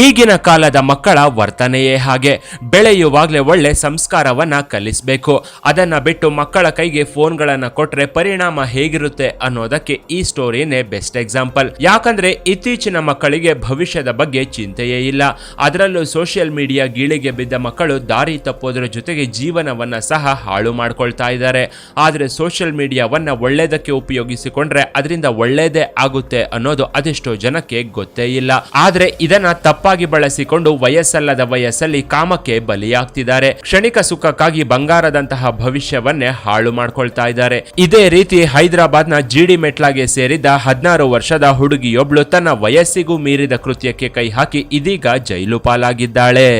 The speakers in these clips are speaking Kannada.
ಈಗಿನ ಕಾಲದ ಮಕ್ಕಳ ವರ್ತನೆಯೇ ಹಾಗೆ. ಬೆಳೆಯುವಾಗಲೇ ಒಳ್ಳೆ ಸಂಸ್ಕಾರವನ್ನ ಕಲಿಸಬೇಕು. ಅದನ್ನ ಬಿಟ್ಟು ಮಕ್ಕಳ ಕೈಗೆ ಫೋನ್ಗಳನ್ನ ಕೊಟ್ರೆ ಪರಿಣಾಮ ಹೇಗಿರುತ್ತೆ ಅನ್ನೋದಕ್ಕೆ ಈ ಸ್ಟೋರಿನೇ ಬೆಸ್ಟ್ ಎಕ್ಸಾಂಪಲ್. ಯಾಕಂದ್ರೆ ಇತ್ತೀಚಿನ ಮಕ್ಕಳಿಗೆ ಭವಿಷ್ಯದ ಬಗ್ಗೆ ಚಿಂತೆಯೇ ಇಲ್ಲ. ಅದರಲ್ಲೂ ಸೋಷಿಯಲ್ ಮೀಡಿಯಾ ಗೀಳಿಗೆ ಬಿದ್ದ ಮಕ್ಕಳು ದಾರಿ ತಪ್ಪೋದ್ರ ಜೊತೆಗೆ ಜೀವನವನ್ನ ಸಹ ಹಾಳು ಮಾಡ್ಕೊಳ್ತಾ ಇದ್ದಾರೆ. ಆದ್ರೆ ಸೋಷಿಯಲ್ ಮೀಡಿಯಾವನ್ನ ಒಳ್ಳೇದಕ್ಕೆ ಉಪಯೋಗಿಸಿಕೊಂಡ್ರೆ ಅದರಿಂದ ಒಳ್ಳೇದೇ ಆಗುತ್ತೆ ಅನ್ನೋದು ಅದೆಷ್ಟೋ ಜನಕ್ಕೆ ಗೊತ್ತೇ ಇಲ್ಲ. ಆದ್ರೆ ಇದನ್ನ ತಪ್ಪಾಗಿ ಬಳಸಿಕೊಂಡು ವಯಸ್ಸಲ್ಲದ ವಯಸ್ಸಲ್ಲಿ ಕಾಮಕ್ಕೆ ಬಲಿಯಾಗ್ತಿದ್ದಾರೆ. ಕ್ಷಣಿಕ ಸುಖಕ್ಕಾಗಿ ಬಂಗಾರದಂತಹ ಭವಿಷ್ಯವನ್ನೇ ಹಾಳು ಮಾಡ್ಕೊಳ್ತಾ ಇದ್ದಾರೆ. ಇದೇ ರೀತಿ ಹೈದರಾಬಾದ್ನ ಜಿಡಿ ಮೆಟ್ಲಾಗೆ ಸೇರಿದ್ದ ಹದಿನಾರು ವರ್ಷದ ಹುಡುಗಿಯೊಬ್ಳು ತನ್ನ ವಯಸ್ಸಿಗೂ ಮೀರಿದ ಕೃತ್ಯಕ್ಕೆ ಕೈ ಹಾಕಿ ಇದೀಗ ಜೈಲು ಪಾಲಾಗಿದ್ದಾಳೆ.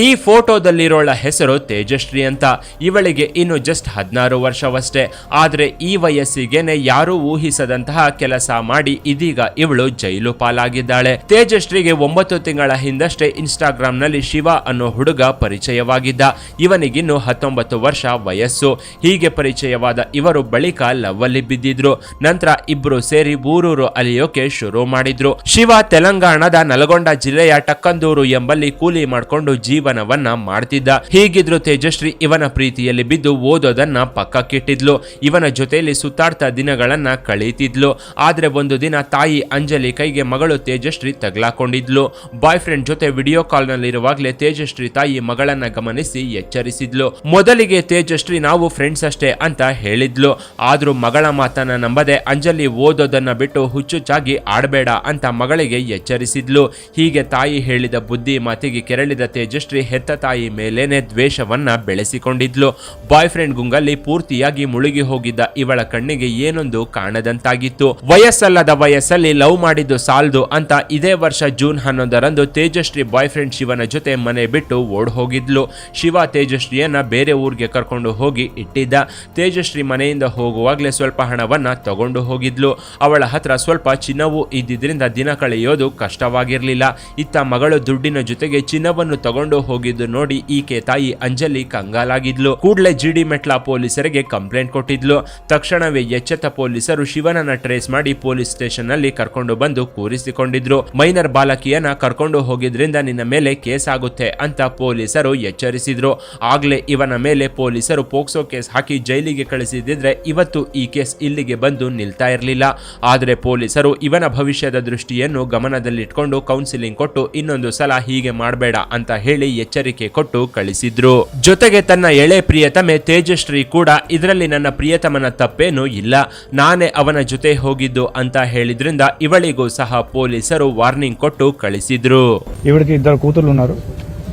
ಈ ಫೋಟೋದಲ್ಲಿರೋಳ ಹೆಸರು ತೇಜಶ್ರೀ ಅಂತ. ಇವಳಿಗೆ ಇನ್ನು ಜಸ್ಟ್ ಹದಿನಾರು ವರ್ಷವಷ್ಟೇ. ಆದರೆ ಈ ವಯಸ್ಸಿಗೆನೆ ಯಾರೂ ಊಹಿಸದಂತಹ ಕೆಲಸ ಮಾಡಿ ಇದೀಗ ಇವಳು ಜೈಲು ಪಾಲಾಗಿದ್ದಾಳೆ. ತೇಜಶ್ರೀಗೆ ಒಂಬತ್ತು ತಿಂಗಳ ಹಿಂದಷ್ಟೇ ಇನ್ಸ್ಟಾಗ್ರಾಂನಲ್ಲಿ ಶಿವ ಅನ್ನೋ ಹುಡುಗ ಪರಿಚಯವಾಗಿದ್ದ. ಇವನಿಗಿನ್ನು ಹತ್ತೊಂಬತ್ತು ವರ್ಷ ವಯಸ್ಸು. ಹೀಗೆ ಪರಿಚಯವಾದ ಇವರು ಬಳಿಕ ಲವ್ ಅಲ್ಲಿ ಬಿದ್ದಿದ್ರು. ನಂತರ ಇಬ್ರು ಸೇರಿ ಊರೂರು ಅಲಿಯೋಕೆ ಶುರು ಮಾಡಿದ್ರು. ಶಿವ ತೆಲಂಗಾಣದ ನಲಗೊಂಡ ಜಿಲ್ಲೆಯ ಟಕ್ಕಂದೂರು ಎಂಬಲ್ಲಿ ಕೂಲಿ ಮಾಡಿಕೊಂಡು ಜೀವನವನ್ನ ಮಾಡ್ತಿದ್ದ. ಹೀಗಿದ್ರು ತೇಜಶ್ರೀ ಇವನ ಪ್ರೀತಿಯಲ್ಲಿ ಬಿದ್ದು ಓದೋದನ್ನ ಪಕ್ಕಕ್ಕಿಟ್ಟಿದ್ಲು ಇವನ ಜೊತೆಯಲ್ಲಿ ಸುತ್ತಾಡ್ತಾ ದಿನಗಳನ್ನ ಕಳೀತಿದ್ಲು. ಆದ್ರೆ ಒಂದು ದಿನ ತಾಯಿ ಅಂಜಲಿ ಕೈಗೆ ಮಗಳು ತೇಜಶ್ರೀ ತಗ್ಲಾಕೊಂಡಿದ್ಲು. ಬಾಯ್ ಫ್ರೆಂಡ್ ಜೊತೆ ವಿಡಿಯೋ ಕಾಲ್ ನಲ್ಲಿರುವಾಗಲೇ ತೇಜಶ್ರೀ ತಾಯಿ ಮಗಳನ್ನ ಗಮನಿಸಿ ಎಚ್ಚರಿಸಿದ್ಲು. ಮೊದಲಿಗೆ ತೇಜಶ್ರೀ, ನಾವು ಫ್ರೆಂಡ್ಸ್ ಅಷ್ಟೇ ಅಂತ ಹೇಳಿದ್ಲು. ಆದ್ರೂ ಮಗಳ ಮಾತನ್ನ ನಂಬದೆ ಅಂಜಲಿ ಓದೋದನ್ನ ಬಿಟ್ಟು ಹುಚ್ಚುಚ್ಚಾಗಿ ಆಡಬೇಡ ಅಂತ ಮಗಳಿಗೆ ಎಚ್ಚರಿಸಿದ್ಲು. ಹೀಗೆ ತಾಯಿ ಹೇಳಿದ ಬುದ್ಧಿ ಮಾತಿಗೆ ಕೆರಳಿದ ತೇಜಶ್ರೀ ಹೆತ್ತ ತಾಯಿ ಮೇಲೇನೆ ದ್ವೇಷವನ್ನ ಬೆಳೆಸಿಕೊಂಡಿದ್ಲು. ಬಾಯ್ ಫ್ರೆಂಡ್ ಗುಂಗಲ್ಲಿ ಪೂರ್ತಿಯಾಗಿ ಮುಳುಗಿ ಹೋಗಿದ್ದ ಇವಳ ಕಣ್ಣಿಗೆ ಏನೊಂದು ಕಾಣದಂತಾಗಿತ್ತು. ವಯಸ್ಸಲ್ಲದ ವಯಸ್ಸಲ್ಲಿ ಲವ್ ಮಾಡಿದ್ದು ಸಾಲ್ದು ಅಂತ ಇದೇ ವರ್ಷ ಜೂನ್ ಹನ್ನೊಂದರಂದು ತೇಜಶ್ರೀ ಬಾಯ್ ಫ್ರೆಂಡ್ ಶಿವನ ಜೊತೆ ಮನೆ ಬಿಟ್ಟು ಓಡ್ ಹೋಗಿದ್ಲು. ಶಿವ ತೇಜಶ್ರೀಯನ್ನ ಬೇರೆ ಊರಿಗೆ ಕರ್ಕೊಂಡು ಹೋಗಿ ಇಟ್ಟಿದ್ದ. ತೇಜಶ್ರೀ ಮನೆಯಿಂದ ಹೋಗುವಾಗಲೇ ಸ್ವಲ್ಪ ಹಣವನ್ನ ತಗೊಂಡು ಹೋಗಿದ್ಲು. ಅವಳ ಹತ್ರ ಸ್ವಲ್ಪ ಚಿನ್ನವೂ ಇದ್ದಿದ್ರಿಂದ ದಿನ ಕಳೆಯೋದು ಕಷ್ಟವಾಗಿರಲಿಲ್ಲ. ಇತ್ತ ಮಗಳು ದುಡ್ಡಿನ ಜೊತೆಗೆ ಚಿನ್ನವನ್ನು ತಗೊಂಡು ಹೋಗಿದ್ದು ನೋಡಿ ಈಕೆ ತಾಯಿ ಅಂಜಲಿ ಕಂಗಾಲಾಗಿದ್ಲು. ಕೂಡಲೇ ಜಿಡಿ ಮೆಟ್ಲಾ ಪೊಲೀಸರಿಗೆ ಕಂಪ್ಲೇಂಟ್ ಕೊಟ್ಟಿದ್ಲು. ತಕ್ಷಣವೇ ಎಚ್ಚೆತ್ತ ಪೊಲೀಸರು ಶಿವನನ್ನ ಟ್ರೇಸ್ ಮಾಡಿ ಪೊಲೀಸ್ ಸ್ಟೇಷನ್ನಲ್ಲಿ ಕರ್ಕೊಂಡು ಬಂದು ಕೂರಿಸಿಕೊಂಡಿದ್ರು. ಮೈನರ್ ಬಾಲಕಿಯನ್ನ ಕರ್ಕೊಂಡು ಹೋಗಿದ್ರಿಂದ ನಿನ್ನ ಮೇಲೆ ಕೇಸ್ ಆಗುತ್ತೆ ಅಂತ ಪೊಲೀಸರು ಎಚ್ಚರಿಸಿದ್ರು. ಆಗ್ಲೇ ಇವನ ಮೇಲೆ ಪೊಲೀಸರು ಪೋಕ್ಸೋ ಕೇಸ್ ಹಾಕಿ ಜೈಲಿಗೆ ಕಳಿಸಿದ್ರೆ ಇವತ್ತು ಈ ಕೇಸ್ ಇಲ್ಲಿಗೆ ಬಂದು ನಿಲ್ತಾ ಇರಲಿಲ್ಲ. ಆದರೆ ಪೊಲೀಸರು ಇವನ ಭವಿಷ್ಯದ ದೃಷ್ಟಿಯನ್ನು ಗಮನದಲ್ಲಿಟ್ಕೊಂಡು ಕೌನ್ಸಿಲಿಂಗ್ ಕೊಟ್ಟು ಇನ್ನೊಂದು ಸಲ ಹೀಗೆ ಮಾಡಬೇಡ ಅಂತ ಹೇಳಿ ಎಚ್ಚರಿಕೆ ಕೊಟ್ಟು ಕಳಿಸಿದ್ರು ಜೊತೆಗೆ ತನ್ನ ಎಳೆ ಪ್ರಿಯತಮೆ ತೇಜಶ್ರೀ ಕೂಡ ಇದರಲ್ಲಿ ನನ್ನ ಪ್ರಿಯತಮನ ತಪ್ಪೇನೂ ಇಲ್ಲ ನಾನೇ ಅವನ ಜೊತೆ ಹೋಗಿದ್ದು ಅಂತ ಹೇಳಿದ್ರಿಂದ ಇವಳಿಗೂ ಸಹ ಪೊಲೀಸರು ವಾರ್ನಿಂಗ್ ಕೊಟ್ಟು ಕಳಿಸಿದ್ರು ಇವಳಿಗೆ ಇದ್ದರು కూతుర్లు ఉన్నారు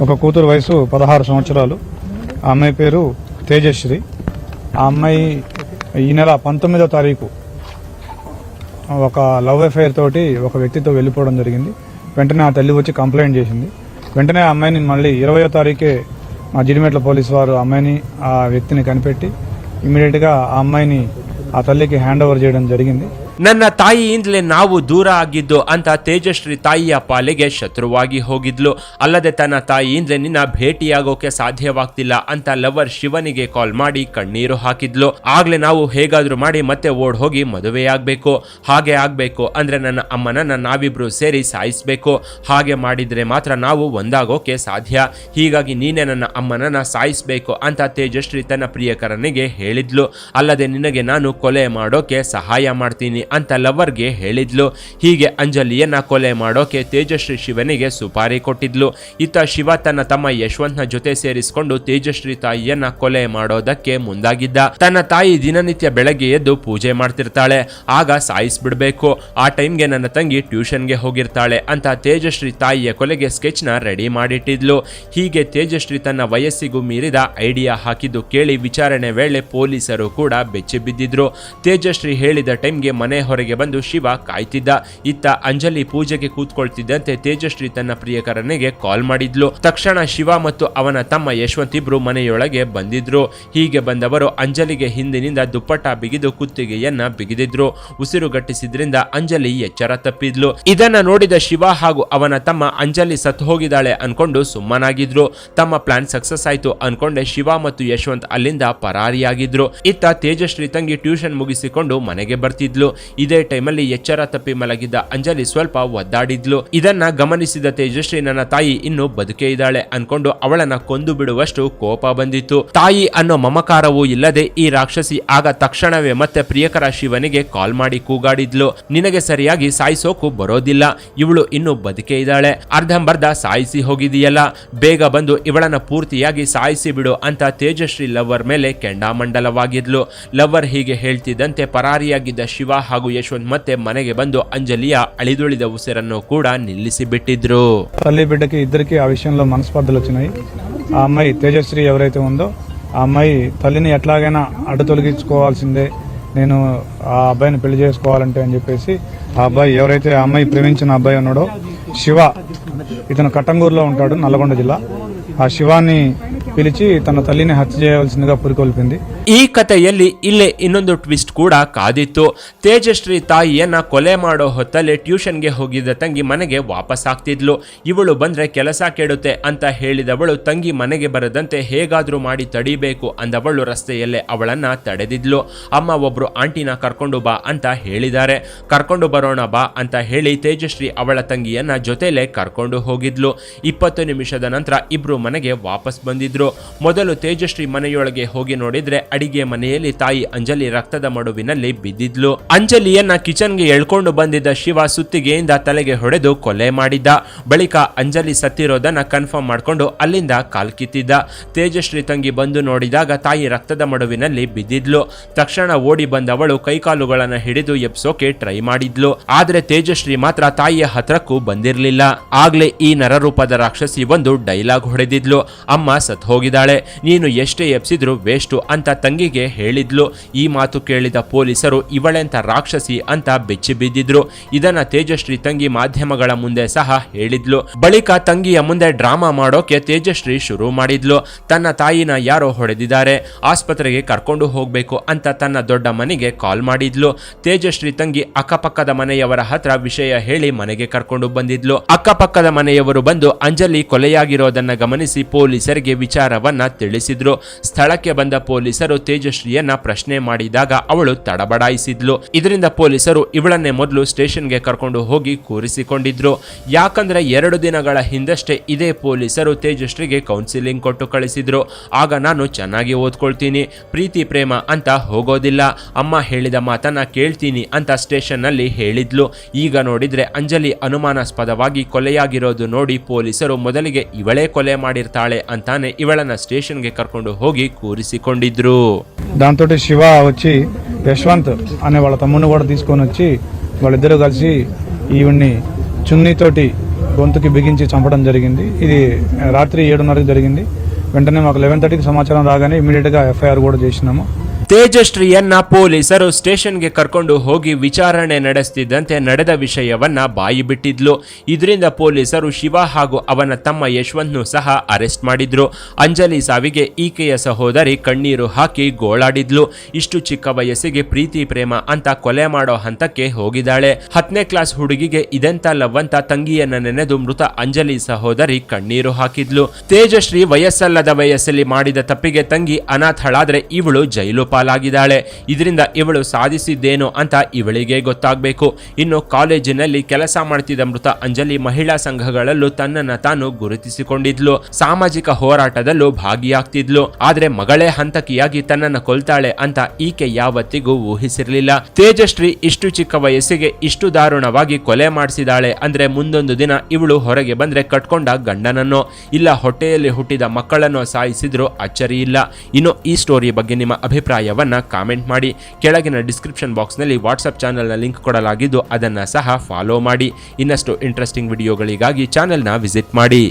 ఒక కూతురు వయసు పదహారు సంవత్సరాలు ఆ అమ్మాయి పేరు తేజశ్రీ ఆ అమ్మాయి ఈ నెల పంతొమ్మిదో తారీఖు ఒక లవ్ అఫైర్ తోటి ఒక వ్యక్తితో వెళ్ళిపోవడం జరిగింది వెంటనే ఆ తల్లి వచ్చి కంప్లైంట్ చేసింది వెంటనే ఆ అమ్మాయిని మళ్ళీ ఇరవయో తారీఖే మా జిడిమెట్ల పోలీస్ వారు ఆ అమ్మాయిని ఆ వ్యక్తిని కనిపెట్టి ఇమీడియట్గా ఆ అమ్మాయిని ఆ తల్లికి హ్యాండ్ ఓవర్ చేయడం జరిగింది. ನನ್ನ ತಾಯಿಯಿಂದಲೇ ನಾವು ದೂರ ಆಗಿದ್ದು ಅಂತ ತೇಜಶ್ರೀ ತಾಯಿಯ ಪಾಲಿಗೆ ಶತ್ರುವಾಗಿ ಹೋಗಿದ್ಲು. ಅಲ್ಲದೆ ತನ್ನ ತಾಯಿಯಿಂದಲೇ ನಿನ್ನ ಭೇಟಿಯಾಗೋಕೆ ಸಾಧ್ಯವಾಗ್ತಿಲ್ಲ ಅಂತ ಲವರ್ ಶಿವನಿಗೆ ಕಾಲ್ ಮಾಡಿ ಕಣ್ಣೀರು ಹಾಕಿದ್ಲು. ಆಗ್ಲೇ ನಾವು ಹೇಗಾದ್ರೂ ಮಾಡಿ ಮತ್ತೆ ಓಡ್ ಹೋಗಿ ಮದುವೆಯಾಗಬೇಕು ಹಾಗೆ ಆಗ್ಬೇಕು ಅಂದ್ರೆ ನನ್ನ ಅಮ್ಮನನ್ನ ನಾವಿಬ್ರು ಸೇರಿ ಸಾಯಿಸ್ಬೇಕು. ಹಾಗೆ ಮಾಡಿದ್ರೆ ಮಾತ್ರ ನಾವು ಒಂದಾಗೋಕೆ ಸಾಧ್ಯ. ಹೀಗಾಗಿ ನೀನೇ ನನ್ನ ಅಮ್ಮನನ್ನ ಸಾಯಿಸ್ಬೇಕು ಅಂತ ತೇಜಶ್ರೀ ತನ್ನ ಪ್ರಿಯಕರನಿಗೆ ಹೇಳಿದ್ಲು. ಅಲ್ಲದೆ ನಿನಗೆ ನಾನು ಕೊಲೆ ಮಾಡೋಕೆ ಸಹಾಯ ಮಾಡ್ತೀನಿ ಅಂತ ಲವರ್ಗೆ ಹೇಳಿದ್ಲು. ಹೀಗೆ ಅಂಜಲಿಯನ್ನ ಕೊಲೆ ಮಾಡೋಕೆ ತೇಜಶ್ರೀ ಶಿವನಿಗೆ ಸುಪಾರಿ ಕೊಟ್ಟಿದ್ಲು. ಇತ್ತ ಶಿವ ತನ್ನ ತಮ್ಮ ಯಶವಂತ್ನ ಜೊತೆ ಸೇರಿಸಿಕೊಂಡು ತೇಜಶ್ರೀ ತಾಯಿಯನ್ನ ಕೊಲೆ ಮಾಡೋದಕ್ಕೆ ಮುಂದಾಗಿದ್ದ. ತನ್ನ ತಾಯಿ ದಿನನಿತ್ಯ ಬೆಳಗ್ಗೆ ಎದ್ದು ಪೂಜೆ ಮಾಡ್ತಿರ್ತಾಳೆ. ಆಗ ಸಾಯಿಸ್ಬಿಡ್ಬೇಕು. ಆ ಟೈಮ್ಗೆ ನನ್ನ ತಂಗಿ ಟ್ಯೂಷನ್ಗೆ ಹೋಗಿರ್ತಾಳೆ ಅಂತ ತೇಜಶ್ರೀ ತಾಯಿಯ ಕೊಲೆಗೆ ಸ್ಕೆಚ್ನ ರೆಡಿ ಮಾಡಿಟ್ಟಿದ್ಲು. ಹೀಗೆ ತೇಜಶ್ರೀ ತನ್ನ ವಯಸ್ಸಿಗೂ ಮೀರಿದ ಐಡಿಯಾ ಹಾಕಿದ್ದು ಕೇಳಿ ವಿಚಾರಣೆ ವೇಳೆ ಪೊಲೀಸರು ಕೂಡ ಬೆಚ್ಚಿ ಬಿದ್ದಿದ್ರು. ತೇಜಶ್ರೀ ಹೇಳಿದ ಟೈಮ್ಗೆ ಮನೆ ಹೊರಗೆ ಬಂದು ಶಿವ ಕಾಯ್ತಿದ್ದ. ಇತ್ತ ಅಂಜಲಿ ಪೂಜೆಗೆ ಕೂತ್ಕೊಳ್ತಿದ್ದಂತೆ ತೇಜಶ್ರೀ ತನ್ನ ಪ್ರಿಯಕರನಿಗೆ ಕಾಲ್ ಮಾಡಿದ್ಲು. ತಕ್ಷಣ ಶಿವ ಮತ್ತು ಅವನ ತಮ್ಮ ಯಶವಂತ್ ಇಬ್ರು ಮನೆಯೊಳಗೆ ಬಂದಿದ್ರು. ಹೀಗೆ ಬಂದವರು ಅಂಜಲಿಗೆ ಹಿಂದಿನಿಂದ ದುಪ್ಪಟ್ಟ ಬಿಗಿದು ಕುತ್ತಿಗೆಯನ್ನ ಬಿಗಿದಿದ್ರು. ಉಸಿರುಗಟ್ಟಿಸಿದ್ರಿಂದ ಅಂಜಲಿ ಎಚ್ಚರ ತಪ್ಪಿದ್ಲು. ಇದನ್ನ ನೋಡಿದ ಶಿವ ಹಾಗೂ ಅವನ ತಮ್ಮ ಅಂಜಲಿ ಸತ್ತು ಹೋಗಿದ್ದಾಳೆ ಅನ್ಕೊಂಡು ಸುಮ್ಮನಾಗಿದ್ರು. ತಮ್ಮ ಪ್ಲಾನ್ ಸಕ್ಸಸ್ ಆಯ್ತು ಅನ್ಕೊಂಡೆ ಶಿವ ಮತ್ತು ಯಶವಂತ್ ಅಲ್ಲಿಂದ ಪರಾರಿಯಾಗಿದ್ರು. ಇತ್ತ ತೇಜಶ್ರೀ ತಂಗಿ ಟ್ಯೂಷನ್ ಮುಗಿಸಿಕೊಂಡು ಮನೆಗೆ ಬರ್ತಿದ್ಲು. ಇದೇ ಟೈಮಲ್ಲಿ ಎಚ್ಚರ ತಪ್ಪಿ ಮಲಗಿದ್ದ ಅಂಜಲಿ ಸ್ವಲ್ಪ ಒದ್ದಾಡಿದ್ಲು. ಇದನ್ನ ಗಮನಿಸಿದ ತೇಜಶ್ರೀ, ನನ್ನ ತಾಯಿ ಇನ್ನು ಬದುಕೇ ಇದ್ದಾಳೆ ಅನ್ಕೊಂಡು ಅವಳನ್ನ ಕೊಂದು ಬಿಡುವಷ್ಟು ಕೋಪ ಬಂದಿತ್ತು. ತಾಯಿ ಅನ್ನೋ ಮಮಕಾರವೂ ಇಲ್ಲದೆ ಈ ರಾಕ್ಷಸಿ ಆಗ ತಕ್ಷಣವೇ ಮತ್ತೆ ಪ್ರಿಯಕರ ಶಿವನಿಗೆ ಕಾಲ್ ಮಾಡಿ ಕೂಗಾಡಿದ್ಲು. ನಿನಗೆ ಸರಿಯಾಗಿ ಸಾಯಿಸೋಕು ಬರೋದಿಲ್ಲ. ಇವಳು ಇನ್ನು ಬದುಕೇ ಇದ್ದಾಳೆ. ಅರ್ಧಂಬರ್ಧ ಸಾಯಿಸಿ ಹೋಗಿದೆಯಲ್ಲ ಬೇಗ ಬಂದು ಇವಳನ್ನ ಪೂರ್ತಿಯಾಗಿ ಸಾಯಿಸಿ ಬಿಡು ಅಂತ ತೇಜಶ್ರೀ ಲವರ್ ಮೇಲೆ ಕೆಂಡಾಮಂಡಲವಾಗಿದ್ಲು. ಲವರ್ ಹೀಗೆ ಹೇಳ್ತಿದ್ದಂತೆ ಪರಾರಿಯಾಗಿದ್ದ ಶಿವ ಹಾಗೂ ಯಶವಂತ್ ಮತ್ತೆ ಮನೆಗೆ ಬಂದು ಅಂಜಲಿಯ ಅಳಿದುಳಿದ ಉಸಿರನ್ನು ಕೂಡ ನಿಲ್ಲಿಸಿಬಿಟ್ಟಿದ್ರು. తల్లి బిడ్డకి ఇద్దరికి ఆ విషయంలో మనస్పర్ధలు వచ్చినాయి ఆ అమ్మాయి తేజశ్రీ ఎవరైతే ఉందో ఆ అమ్మాయి తల్లిని ఎట్లాగైనా అడ్డు తొలగించుకోవాల్సిందే నేను ఆ అబ్బాయిని పెళ్ళి చేసుకోవాలంటే అని చెప్పేసి ఆ అబ్బాయి ఎవరైతే ఆ అమ్మాయి ప్రేమించిన అబ్బాయి ఉన్నాడో శివ ఇతను కట్టంగూరులో ఉంటాడు నల్గొండ జిల్లా ఆ శివాన్ని పిలిచి తన తల్లిని హత్య చేయవలసిందిగా పురికొల్పింది ಈ ಕಥೆಯಲ್ಲಿ ಇಲ್ಲೇ ಇನ್ನೊಂದು ಟ್ವಿಸ್ಟ್ ಕೂಡ ಕಾದಿತ್ತು. ತೇಜಶ್ರೀ ತಾಯಿಯನ್ನ ಕೊಲೆ ಮಾಡೋ ಹೊತ್ತಲ್ಲೇ ಟ್ಯೂಷನ್ಗೆ ಹೋಗಿದ್ದ ತಂಗಿ ಮನೆಗೆ ವಾಪಸ್ ಆಗ್ತಿದ್ಲು. ಇವಳು ಬಂದ್ರೆ ಕೆಲಸ ಕೆಡುತ್ತೆ ಅಂತ ಹೇಳಿದವಳು ತಂಗಿ ಮನೆಗೆ ಬರದಂತೆ ಹೇಗಾದ್ರೂ ಮಾಡಿ ತಡಿಬೇಕು ಅಂದವಳು ರಸ್ತೆಯಲ್ಲೇ ಅವಳನ್ನ ತಡೆದಿದ್ಲು. ಅಮ್ಮ ಒಬ್ರು ಆಂಟಿನ ಕರ್ಕೊಂಡು ಬಾ ಅಂತ ಹೇಳಿದ್ದಾರೆ. ಕರ್ಕೊಂಡು ಬರೋಣ ಬಾ ಅಂತ ಹೇಳಿ ತೇಜಶ್ರೀ ಅವಳ ತಂಗಿಯನ್ನ ಜೊತೆಲೆ ಕರ್ಕೊಂಡು ಹೋಗಿದ್ಲು. ಇಪ್ಪತ್ತು ನಿಮಿಷದ ನಂತರ ಇಬ್ರು ಮನೆಗೆ ವಾಪಸ್ ಬಂದಿದ್ರು. ಮೊದಲು ತೇಜಶ್ರೀ ಮನೆಯೊಳಗೆ ಹೋಗಿ ನೋಡಿದ್ರೆ ಅಡಿಗೆ ಮನೆಯಲ್ಲಿ ತಾಯಿ ಅಂಜಲಿ ರಕ್ತದ ಮಡುವಿನಲ್ಲಿ ಬಿದ್ದಿದ್ಲು. ಅಂಜಲಿಯನ್ನ ಕಿಚನ್ಗೆ ಎಳ್ಕೊಂಡು ಬಂದಿದ್ದ ಶಿವ ಸುತ್ತಿಗೆಯಿಂದ ತಲೆಗೆ ಹೊಡೆದು ಕೊಲೆ ಮಾಡಿದ್ದ. ಬಳಿಕ ಅಂಜಲಿ ಸತ್ತಿರೋದನ್ನ ಕನ್ಫರ್ಮ್ ಮಾಡ್ಕೊಂಡು ಅಲ್ಲಿಂದ ಕಾಲ್ಕಿತ್ತಿದ್ದ ತೇಜಶ್ರೀ ತಂಗಿ ಬಂದು ನೋಡಿದಾಗ ತಾಯಿ ರಕ್ತದ ಮಡುವಿನಲ್ಲಿ ಬಿದ್ದಿದ್ಲು. ತಕ್ಷಣ ಓಡಿ ಬಂದವಳು ಕೈಕಾಲುಗಳನ್ನ ಹಿಡಿದು ಎಬ್ಸೋಕೆ ಟ್ರೈ ಮಾಡಿದ್ಲು. ಆದ್ರೆ ತೇಜಶ್ರೀ ಮಾತ್ರ ತಾಯಿಯ ಹತ್ರಕ್ಕೂ ಬಂದಿರಲಿಲ್ಲ. ಆಗ್ಲೇ ಈ ನರರೂಪದ ರಾಕ್ಷಸಿ ಒಂದು ಡೈಲಾಗ್ ಹೊಡೆದಿದ್ಲು. ಅಮ್ಮ ಸತ್ ಹೋಗಿದ್ದಾಳೆ. ನೀನು ಎಷ್ಟೇ ಎಬ್ಸಿದ್ರು ವೇಸ್ಟು ಅಂತ ತಂಗಿಗೆ ಹೇಳಿದ್ಲು. ಈ ಮಾತು ಕೇಳಿದ ಪೊಲೀಸರು, ಇವಳೆಂತ ರಾಕ್ಷಸಿ ಅಂತ ಬೆಚ್ಚಿ ಬಿದ್ದಿದ್ರು. ಇದನ್ನ ತೇಜಶ್ರೀ ತಂಗಿ ಮಾಧ್ಯಮಗಳ ಮುಂದೆ ಸಹ ಹೇಳಿದ್ಲು. ಬಳಿಕ ತಂಗಿಯ ಮುಂದೆ ಡ್ರಾಮಾ ಮಾಡೋಕೆ ತೇಜಶ್ರೀ ಶುರು ಮಾಡಿದ್ಲು. ತನ್ನ ತಾಯಿನ ಯಾರೋ ಹೊಡೆದಿದ್ದಾರೆ. ಆಸ್ಪತ್ರೆಗೆ ಕರ್ಕೊಂಡು ಹೋಗಬೇಕು ಅಂತ ತನ್ನ ದೊಡ್ಡ ಮನೆಗೆ ಕಾಲ್ ಮಾಡಿದ್ಲು. ತೇಜಶ್ರೀ ತಂಗಿ ಅಕ್ಕಪಕ್ಕದ ಮನೆಯವರ ಹತ್ರ ವಿಷಯ ಹೇಳಿ ಮನೆಗೆ ಕರ್ಕೊಂಡು ಬಂದಿದ್ಲು. ಅಕ್ಕಪಕ್ಕದ ಮನೆಯವರು ಬಂದು ಅಂಜಲಿ ಕೊಲೆಯಾಗಿರೋದನ್ನ ಗಮನಿಸಿ ಪೊಲೀಸರಿಗೆ ವಿಚಾರವನ್ನ ತಿಳಿಸಿದ್ರು. ಸ್ಥಳಕ್ಕೆ ಬಂದ ಪೊಲೀಸರು ಅವಳು ತೇಜಶ್ರೀಯನ್ನ ಪ್ರಶ್ನೆ ಮಾಡಿದಾಗ ಅವಳು ತಡಬಡಾಯಿಸಿದ್ಲು. ಇದರಿಂದ ಪೊಲೀಸರು ಇವಳನ್ನೇ ಮೊದಲು ಸ್ಟೇಷನ್ಗೆ ಕರ್ಕೊಂಡು ಹೋಗಿ ಕೂರಿಸಿಕೊಂಡಿದ್ರು. ಯಾಕಂದ್ರೆ ಎರಡು ದಿನಗಳ ಹಿಂದಷ್ಟೇ ಇದೇ ಪೊಲೀಸರು ತೇಜಶ್ರೀಗೆ ಕೌನ್ಸಿಲಿಂಗ್ ಕೊಟ್ಟು ಕಳಿಸಿದ್ರು. ಆಗ ನಾನು ಚೆನ್ನಾಗಿ ಓದ್ಕೊಳ್ತೀನಿ, ಪ್ರೀತಿ ಪ್ರೇಮ ಅಂತ ಹೋಗೋದಿಲ್ಲ. ಅಮ್ಮ ಹೇಳಿದ ಮಾತನ್ನ ಕೇಳ್ತೀನಿ ಅಂತ ಸ್ಟೇಷನ್ನಲ್ಲಿ ಹೇಳಿದ್ಲು. ಈಗ ನೋಡಿದ್ರೆ ಅಂಜಲಿ ಅನುಮಾನಾಸ್ಪದವಾಗಿ ಕೊಲೆಯಾಗಿರೋದು ನೋಡಿ ಪೊಲೀಸರು ಮೊದಲಿಗೆ ಇವಳೇ ಕೊಲೆ ಮಾಡಿರ್ತಾಳೆ ಅಂತಾನೆ ಇವಳನ್ನ ಸ್ಟೇಷನ್ಗೆ ಕರ್ಕೊಂಡು ಹೋಗಿ ಕೂರಿಸಿಕೊಂಡಿದ್ರು. దాంతో శివ వచ్చి యశ్వంత్ అనే వాళ్ళ తమ్ముడిని కూడా తీసుకొని వచ్చి వాళ్ళిద్దరూ కలిసి ఈవిడ్ని చున్నీతోటి గొంతుకి బిగించి చంపడం జరిగింది. ఇది రాత్రి ఏడున్నరకి జరిగింది. వెంటనే మాకు లెవెన్ థర్టీకి సమాచారం రాగానే ఇమీడియట్గా ఎఫ్ఐఆర్ కూడా చేసినాము. ತೇಜಶ್ರೀಯನ್ನ ಪೊಲೀಸರು ಸ್ಟೇಷನ್ಗೆ ಕರ್ಕೊಂಡು ಹೋಗಿ ವಿಚಾರಣೆ ನಡೆಸ್ತಿದ್ದಂತೆ ನಡೆದ ವಿಷಯವನ್ನ ಬಾಯಿ ಬಿಟ್ಟಿದ್ಲು. ಇದರಿಂದ ಪೊಲೀಸರು ಶಿವ ಹಾಗೂ ಅವನ ತಮ್ಮ ಯಶವಂತ್ನು ಸಹ ಅರೆಸ್ಟ್ ಮಾಡಿದ್ರು. ಅಂಜಲಿ ಸಾವಿಗೆ ಈಕೆಯ ಸಹೋದರಿ ಕಣ್ಣೀರು ಹಾಕಿ ಗೋಳಾಡಿದ್ಲು. ಇಷ್ಟು ಚಿಕ್ಕ ವಯಸ್ಸಿಗೆ ಪ್ರೀತಿ, ಪ್ರೇಮ ಅಂತ ಕೊಲೆ ಮಾಡೋ ಹಂತಕ್ಕೆ ಹೋಗಿದ್ದಾಳೆ. ಹತ್ತನೇ ಕ್ಲಾಸ್ ಹುಡುಗಿಗೆ ಇದೆಂತ ಲವ್ವಂತ ತಂಗಿಯನ್ನ ನೆನೆದು ಮೃತ ಅಂಜಲಿ ಸಹೋದರಿ ಕಣ್ಣೀರು ಹಾಕಿದ್ಲು. ತೇಜಶ್ರೀ ವಯಸ್ಸಲ್ಲದ ವಯಸ್ಸಲ್ಲಿ ಮಾಡಿದ ತಪ್ಪಿಗೆ ತಂಗಿ ಅನಾಥಳಾದ್ರೆ ಇವಳು ಜೈಲು ಪಾಲಾಗಿದ್ದಾಳೆ ಇದರಿಂದ ಇವಳು ಸಾಧಿಸಿದ್ದೇನೋ ಅಂತ ಇವಳಿಗೆ ಗೊತ್ತಾಗಬೇಕು. ಇನ್ನು ಕಾಲೇಜಿನಲ್ಲಿ ಕೆಲಸ ಮಾಡ್ತಿದ್ದ ಮೃತ ಅಂಜಲಿ ಮಹಿಳಾ ಸಂಘಗಳಲ್ಲೂ ತನ್ನನ್ನ ತಾನು ಗುರುತಿಸಿಕೊಂಡಿದ್ಲು. ಸಾಮಾಜಿಕ ಹೋರಾಟದಲ್ಲೂ ಭಾಗಿಯಾಗ್ತಿದ್ಲು. ಆದ್ರೆ ಮಗಳೇ ಹಂತಕಿಯಾಗಿ ತನ್ನನ್ನ ಕೊಲ್ತಾಳೆ ಅಂತ ಈಕೆ ಯಾವತ್ತಿಗೂ ಊಹಿಸಿರಲಿಲ್ಲ. ತೇಜಶ್ರೀ ಇಷ್ಟು ಚಿಕ್ಕ ವಯಸ್ಸಿಗೆ ಇಷ್ಟು ದಾರುಣವಾಗಿ ಕೊಲೆ ಮಾಡಿಸಿದಾಳೆ ಅಂದ್ರೆ ಮುಂದೊಂದು ದಿನ ಇವಳು ಹೊರಗೆ ಬಂದ್ರೆ ಕಟ್ಕೊಂಡ ಗಂಡನನ್ನೋ. ಇಲ್ಲ, ಹೊಟ್ಟೆಯಲ್ಲಿ ಹುಟ್ಟಿದ ಮಕ್ಕಳನ್ನು ಸಾಯಿಸಿದ್ರು ಅಚ್ಚರಿ ಇಲ್ಲ. ಇನ್ನು ಈ ಸ್ಟೋರಿ ಬಗ್ಗೆ ನಿಮ್ಮ ಅಭಿಪ್ರಾಯವನ್ನ ಕಾಮೆಂಟ್ ಮಾಡಿ. ಕೆಳಗಿನ ಡಿಸ್ಕ್ರಿಪ್ಷನ್ ಬಾಕ್ಸ್ನಲ್ಲಿ ವಾಟ್ಸಪ್ ಚಾನಲ್ನ ಲಿಂಕ್ ಕೊಡಲಾಗಿದ್ದು ಅದನ್ನ ಸಹ ಫಾಲೋ ಮಾಡಿ. ಇನ್ನಷ್ಟು ಇಂಟ್ರೆಸ್ಟಿಂಗ್ ವಿಡಿಯೋಗಳಿಗಾಗಿ ಚಾನೆಲ್ನ ವಿಸಿಟ್ ಮಾಡಿ.